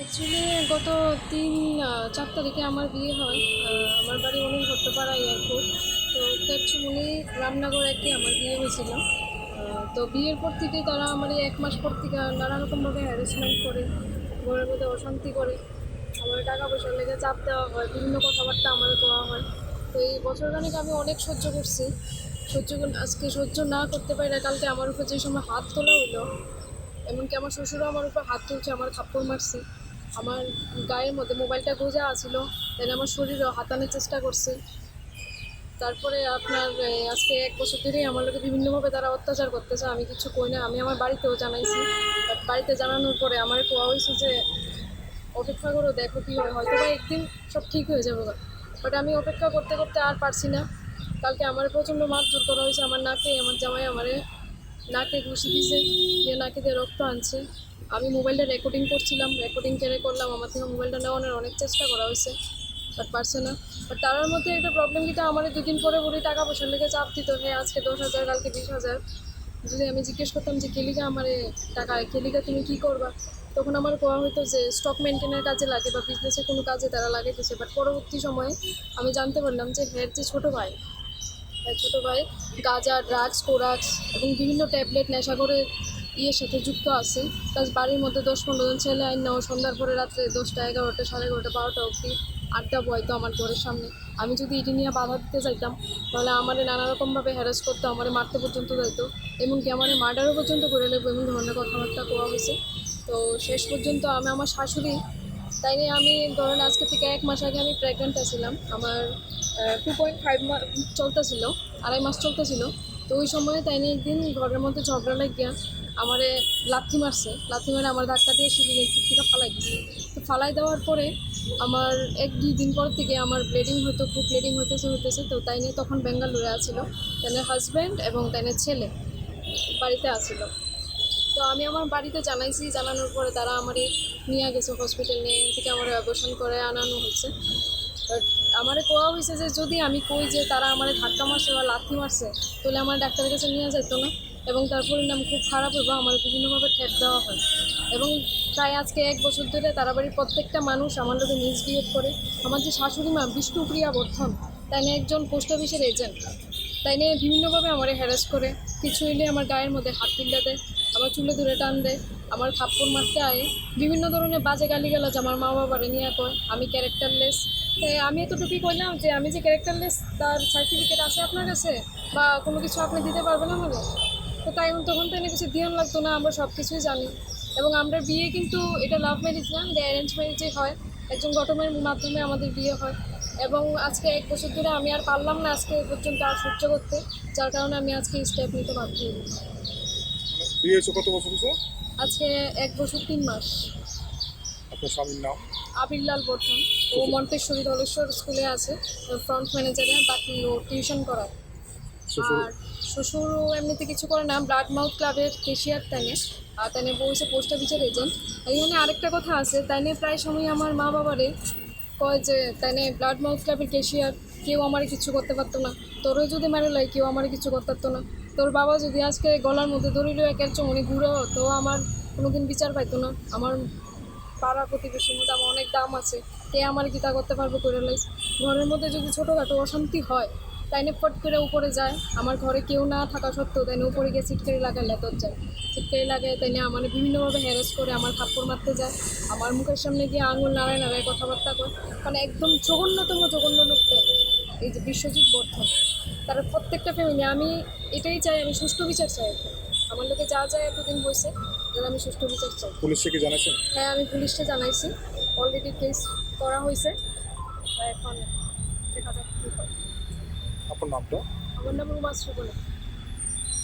Actually গত তিন চার তারিখে আমার বিয়ে হয়। আমার বাড়ি উনি ভট্টপাড়া এয়ারপোর্ট। তো তেরচুমনি রামনগর একটি আমার বিয়ে হয়েছিল। তো বিয়ের পর থেকে তারা আমার এক মাস পর থেকে নানা রকমভাবে হ্যারাসমেন্ট করে, ঘরের মধ্যে অশান্তি করে। আমার টাকা পয়সার লেগে চাপ দেওয়া হয়, বিভিন্ন কথাবার্তা আমার দেওয়া হয়। তো এই বছর খানিক আমি অনেক সহ্য করছি। সহ্য আজকে সহ্য না করতে পারি না, কালকে আমার উপর যে সময় হাত তোলা হইল, এমনকি আমার শ্বশুরও আমার উপর হাত তুলছে, আমার থাপ্পড় মারছে। আমার গায়ের মধ্যে মোবাইলটা গোজা আছিল দেন আমার শরীরও হাতানোর চেষ্টা করছে। তারপরে আপনার আজকে এক বছর ধরেই আমার লোকে বিভিন্নভাবে তারা অত্যাচার করতেছে, আমি কিছু কই না, আমি আমার বাড়িতেও জানাইছি। বাড়িতে জানানোর পরে আমার কোয়া হয়েছে যে, অপেক্ষা করো, দেখো কী হয়। হয়তো বা একদিন সব ঠিক হয়ে যাবে। বাট আমি অপেক্ষা করতে করতে আর পারছি না। কালকে আমার প্রচণ্ড মারধর করা হয়েছে, আমার নাকে, আমার জামাই আমারে নাকে ঘুষি দিছে, দিয়ে নাকে দিয়ে রক্ত আনছে। আমি মোবাইলটা রেকর্ডিং করছিলাম রেকর্ডিং কেড়ে করলাম, আমার থেকে মোবাইলটা নেওয়ানোর অনেক চেষ্টা করা হয়েছে বাট পারছে না। বাট তার মধ্যে একটা প্রবলেম কিটা আমার দুদিন পরে বলি টাকা পয়সার লেগে চাপ দিত হ্যাঁ আজকে দশ হাজার, কালকে বিশ হাজার। যদি আমি জিজ্ঞেস করতাম যে কেলিকা আমার টাকা কেলিকা তুমি কী করবা? তখন আমার কোয়া হতো যে স্টক মেনটেনের কাজে লাগে বা বিজনেসের কোনো কাজে তারা লাগে লাগাইতেছে বাট পরবর্তী সময়ে আমি জানতে পারলাম যে হ্যাঁ যে ছোটো ভাই ছোটো ভাই, গাঁজা ড্রাগস কোরাক্স এবং বিভিন্ন ট্যাবলেট নেশা করে ইয়ের সাথে যুক্ত আছে। প্লাস বাড়ির মধ্যে দশ পনেরো জন ছেলে, আইন নাও, সন্ধ্যার পরে রাত্রে দশটা, এগারোটা, সাড়ে এগারোটা, বারোটা অবধি আড্ডা বয়তো আমার ঘরের সামনে। আমি যদি এটি নিয়ে বাধা দিতে চাইতাম তাহলে আমারে নানা রকমভাবে হ্যারাস করতো, আমারে মারতে পর্যন্ত যাইতো। এমনকি আমার মার্ডারও পর্যন্ত করে নেব, এমন ধরনের কথাবার্তা কোয়া হয়েছে। তো শেষ পর্যন্ত আমি আমার শাশুড়ি, তাই নিয়ে আমি ধরেন আজকে থেকে এক মাস আগে আমি প্রেগনেন্ট আছিলাম। আমার টু পয়েন্ট ফাইভ মাস চলতেছিল, আড়াই মাস চলতেছিল। তো ওই সময় তাই নিয়ে একদিন ঘরের মধ্যে ঝগড়া লাগিয়া আমারে লাথি মারছে। লাথি মারে আমার ধাক্কা দিয়ে সিঁড়ি থেকে ফালাই দিচ্ছে তো ফালাই দেওয়ার পরে আমার এক দুই দিন পর থেকে আমার ব্লিডিং হতো খুব ব্লিডিং হইতেছে হইতেছে। তো তাই নিয়ে তখন বেঙ্গালুরে আছিল। তাই হাজব্যান্ড এবং তাই ছেলে বাড়িতে আছিল। তো আমি আমার বাড়িতে জানাইছি। জানানোর পরে তারা আমারে নিয়ে গেছে হসপিটাল নিয়ে। থেকে আমার অপারেশন করে আনানো হয়েছে। বাট আমারে কোয়া হয়েছে যে যদি আমি কই যে তারা আমারে ধাক্কা মারছে বা লাথি মারছে, তাহলে আমার ডাক্তারের কাছে নিয়ে যেত না। এবং তার পরিণাম খুব খারাপ হইব, আমার বিভিন্নভাবে ঠেট দেওয়া হয়। এবং তাই আজকে এক বছর ধরে তারা বাড়ির প্রত্যেকটা মানুষ আমার লোকে মিসবিহেভ করে। আমার যে শাশুড়ি মা, বিষ্ণুপ্রিয়া বর্ধন, তাই নিয়ে একজন পোস্ট অফিসের এজেন্ট। তাই নিয়ে বিভিন্নভাবে আমারে হ্যারাস করে। কিছু হইলে আমার গায়ের মধ্যে হাত তুলে দেয়। আমার চুলে ধরে টান দেয় আমার থাপ্পড় মারতে আয়। বিভিন্ন ধরনের বাজে গালি গালাজ আমার মা বাবারে নিয়ে কয়, আমি ক্যারেক্টারলেস আমি এতটুকুই কইলাম যে আমি যে ক্যারেক্টারলেস তার সার্টিফিকেট আছে আপনার কাছে? বা কোনো কিছু আপনি দিতে পারবেন আমাকে? তো তাই তখন তো এনে কিছু ধ্যান লাগতো না, আমরা সব কিছুই জানি। এবং আমরা বিয়ে কিন্তু এটা লাভ ম্যারেজ না এটা অ্যারেঞ্জ ম্যারেজে হয়। একজন ঘটমের মাধ্যমে আমাদের বিয়ে হয়। এবং আজকে এক বছর ধরে আমি আর পারলাম না আজকে পর্যন্ত আর সহ্য করতে, যার কারণে আমি আজকে স্টেপ নিতে বাধ্য হই। বিয়ে হয়েছে কত বছর হয়েছে? আজকে এক বছর তিন মাস। আপনার স্বামীর নাম? আবিরলাল বর্ধন। ও মন্তেশ্বরী দলেশ্বর স্কুলে আছে ফ্রন্ট ম্যানেজারে বাকি ও টিউশন করায়। আর শ্বশুরও এমনিতে কিছু করে না ব্লাড মাউথ ক্লাবের কেশিয়ার তাইনে। আর তাইনে বলছে পোস্ট অফিসের এজেন্ট এখানে আরেকটা কথা আছে তাইনে প্রায় সময় আমার মা বাবারে কয় যে তাইনে ব্লাড মাউথ ক্লাবের কেশিয়ার কেউ আমার কিছু করতে পারতো না। তোরও যদি মেরে লাই কেউ আমার কিছু করতে পারতো না। তোর বাবা যদি আজকে গলার মধ্যে ধরিল একের চমনি ঘুরো তো আমার কোনোদিন বিচার পাইতো না। আমার পাড়া প্রতিবেশীর মধ্যে আমার অনেক দাম আছে। কে আমার গীতা করতে পারব করে লাইস ঘরের মধ্যে যদি ছোটোখাটো অশান্তি হয়, তাইনে ফট করে উপরে যায়। আমার ঘরে কেউ না থাকা সত্ত্বেও তাইনে উপরে গিয়ে সিটকারি লাগায় লেতর যায়। সিটকারি লাগায় তাইনে আমার বিভিন্নভাবে হ্যারাস করে আমার থাপ্পড় মারতে যায়। আমার মুখের সামনে গিয়ে আঙুল নাড়ায় নাড়ায় কথাবার্তা করে মানে একদম জঘন্যতম জঘন্য লোক এই যে বিশ্বজিৎ বর্ধন তারা প্রত্যেকটা ফ্যামিলি আমি এটাই চাই আমি সুষ্ঠু বিচার চাই এখন। আমার লোকে যা যায় এতদিন বসে তাহলে আমি সুষ্ঠু বিচার চাই। পুলিশকে কি জানাইছেন? হ্যাঁ আমি পুলিশকে জানাইছি। অলরেডি কেস করা হয়েছে এখন দেখা যাক কী হয়। আপনার নামটা? আমার নাম রুমা শ্রীবলে